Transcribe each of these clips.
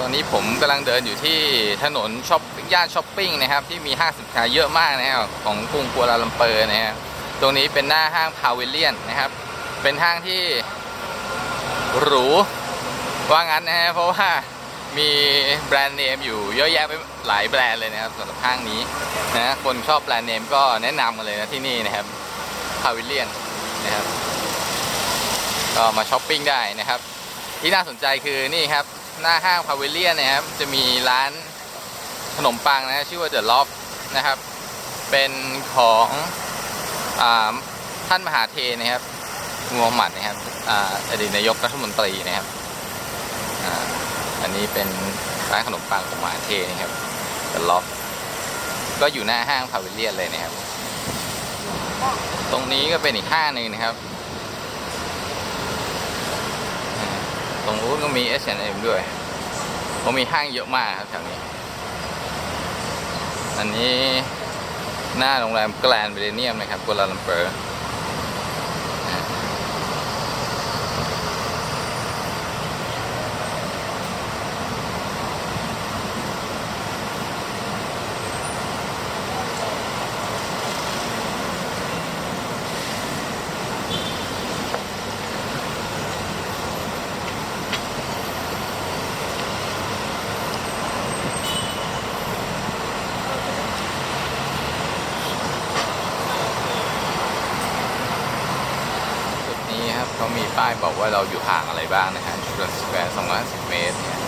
ตอนนี้ผมกำลังเดินอยู่ที่ถนนช้อปย่านช้อปปิ้งนะครับ ที่มีห้างสินค้าเยอะมากนะครับของกรุงกัวลาลัมเปอร์นะครับตรงนี้เป็นหน้าห้างพาวิเลียนนะครับ เป็นห้างที่หรูว่างั้นนะฮะเพราะว่ามีแบรนด์เนมอยู่เยอะแยะไปหลายแบรนด์เลยนะครับสำหรับห้างนี้นะคนชอบแบรนด์เนมก็แนะนำกันเลยนะที่นี่นะครับพาวิเลียนนะครับก็มาช้อปปิ้งได้นะครับ ที่น่าสนใจคือนี่ครับ หน้าห้างพาเวเลียนนะครับ จะมีร้านขนมปังนะชื่อว่าเดอะล็อฟนะครับ เป็นของอท่านมหาเทนะครับมูฮัมหมัดนะครับออดีตนายกรัฐมนตรีนะครับออันนี้เป็นร้านขนมปังของมหาเทนะครับเดอะล็อฟก็อยู่หน้าห้างพาเวเลียนเลยนะครับ ตรงนี้ก็เป็นอีกห้างหนึ่งนะครับ รงนู้นก็มี H&M ด้วยผมมีห้างเยอะมากครับแถวนี้ อันนี้หน้าโรงแรมแกลนด์เบเนียมนะครับกัวลาลัมเปอร์ ครับเขามีป้ายบอกว่าเราอยู่ห่างอะไรบ้างนะฮะชุดสแควร์250 เมตรเนี่ย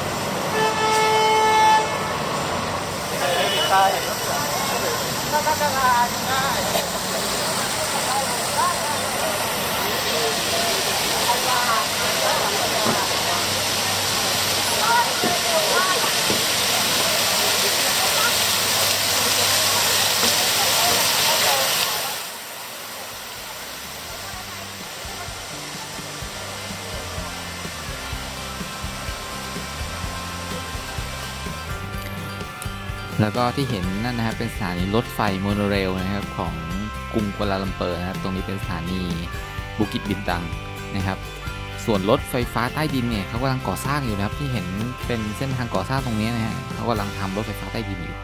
แล้วก็ที่เห็นนั่นนะครับเป็นสถานีรถไฟโมโนเรลนะครับของกรุงกัวลาลัมเปอร์นะครับ ตรงนี้เป็นสถานีบุกิตบินตังนะครับ ส่วนรถไฟฟ้าใต้ดินเนี่ยเขากำลังก่อสร้างอยู่นะครับที่เห็นเป็นเส้นทางก่อสร้างตรงนี้นะฮะเขากำลังทำรถไฟฟ้าใต้ดินอยู่